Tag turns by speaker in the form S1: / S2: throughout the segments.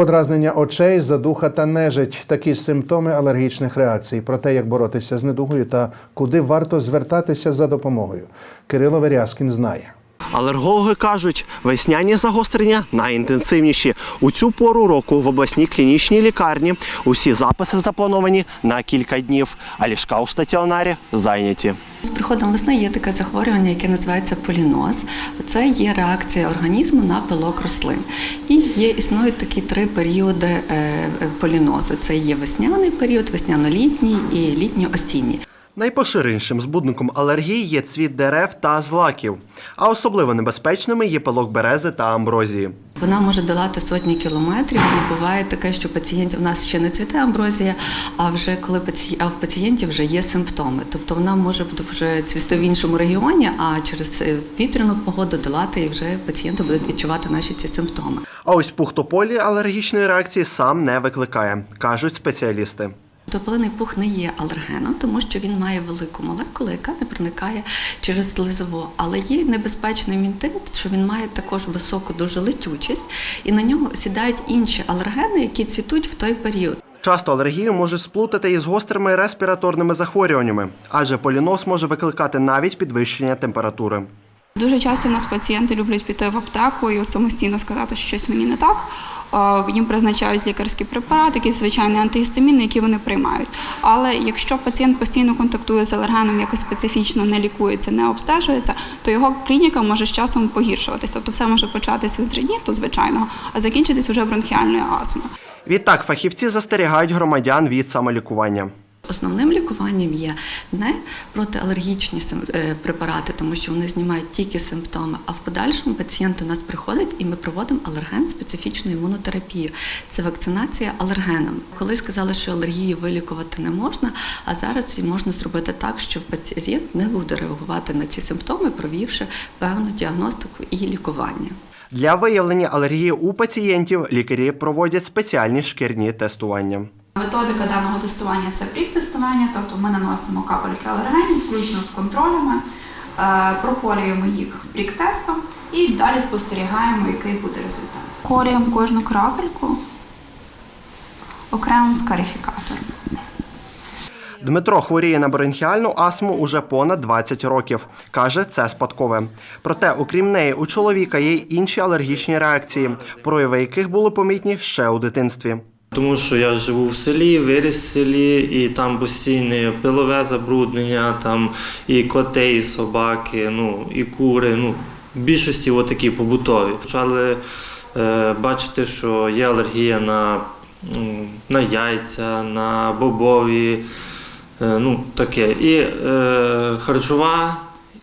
S1: Подразнення очей, задуха та нежить такі симптоми алергічних реакцій. Про те, як боротися з недугою та куди варто звертатися за допомогою. Кирило Верязкін знає.
S2: Алергологи кажуть, весняні загострення найінтенсивніші. У цю пору року в обласній клінічній лікарні усі записи заплановані на кілька днів, а ліжка у стаціонарі зайняті.
S3: З приходом весни є таке захворювання, яке називається поліноз. Це є реакція організму на пилок рослин. І є існують такі три періоди е, полінозу. Це є весняний період, весняно-літній і літньо-осінній.
S2: Найпоширенішим збудником алергії є цвіт дерев та злаків, а особливо небезпечними є пилок берези та амброзії.
S3: Вона може долати сотні кілометрів, і буває таке, що пацієнтів у нас ще не цвіте амброзія, а вже коли паці... а в пацієнтів вже є симптоми. Тобто вона може вже цвісти в іншому регіоні, а через е, вітряну погоду долати і вже пацієнти будуть відчувати наші ці симптоми.
S2: А ось пухтополі алергічної реакції сам не викликає, кажуть спеціалісти.
S3: Тополиний пух не є алергеном, тому що він має велику молекулу, яка не проникає через слизову. Але є небезпечним він тим, що він має також високу дуже летючість, і на нього сідають інші алергени, які цвітуть в той період.
S2: Часто алергію можуть сплутати із гострими респіраторними захворюваннями, адже полінос може викликати навіть підвищення температури.
S4: Дуже часто в нас пацієнти люблять піти в аптеку і самостійно сказати, що щось мені не так. Їм призначають лікарський препарат, якийсь звичайний антигістамінний, який вони приймають. Але якщо пацієнт постійно контактує з алергеном, якось специфічно не лікується, не обстежується, то його клініка може з часом погіршуватись. Тобто все може початися з риніту звичайного, а закінчитись уже бронхіальною астмою.
S2: Відтак фахівці застерігають громадян від самолікування.
S3: Основним лікуванням є не протиалергічні е, препарати, тому що вони знімають тільки симптоми, а в подальшому пацієнт до нас приходить і ми проводимо алерген-специфічну імунотерапію. Це вакцинація алергенами. Коли сказали, що алергію вилікувати не можна, а зараз можна зробити так, що пацієнт не буде реагувати на ці симптоми, провівши певну діагностику і лікування.
S2: Для виявлення алергії у пацієнтів лікарі проводять спеціальні шкірні тестування.
S4: Методика даного тестування це прік-тестування, тобто ми наносимо капельки алергенів, включно з контролями, е, проколюємо їх прік-тестом і далі спостерігаємо, який буде результат. Колюємо кожну крапельку окремим скарифікатором.
S2: Дмитро хворіє на бронхіальну астму уже понад 20 років. Каже, це спадкове. Проте, окрім неї, у чоловіка є й інші алергічні реакції, прояви яких були помітні ще у дитинстві.
S5: Тому що я живу в селі, виріс в селі, і там постійне пилове забруднення, там і коти, і собаки, ну і кури. Ну, в більшості отакі побутові. Почали е, бачити, що є алергія на, на яйця, на бобові, е, ну таке. І е, харчова,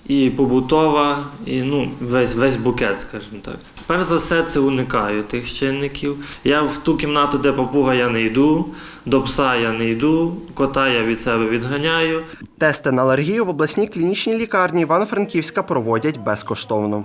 S5: і побутова, і ну, весь, весь букет, скажімо так. Перш за все, це уникаю тих чинників. Я в ту кімнату, де папуга, я не йду, до пса я не йду, кота я від себе відганяю.
S2: Тести на алергію в обласній клінічній лікарні Івано-Франківська проводять безкоштовно.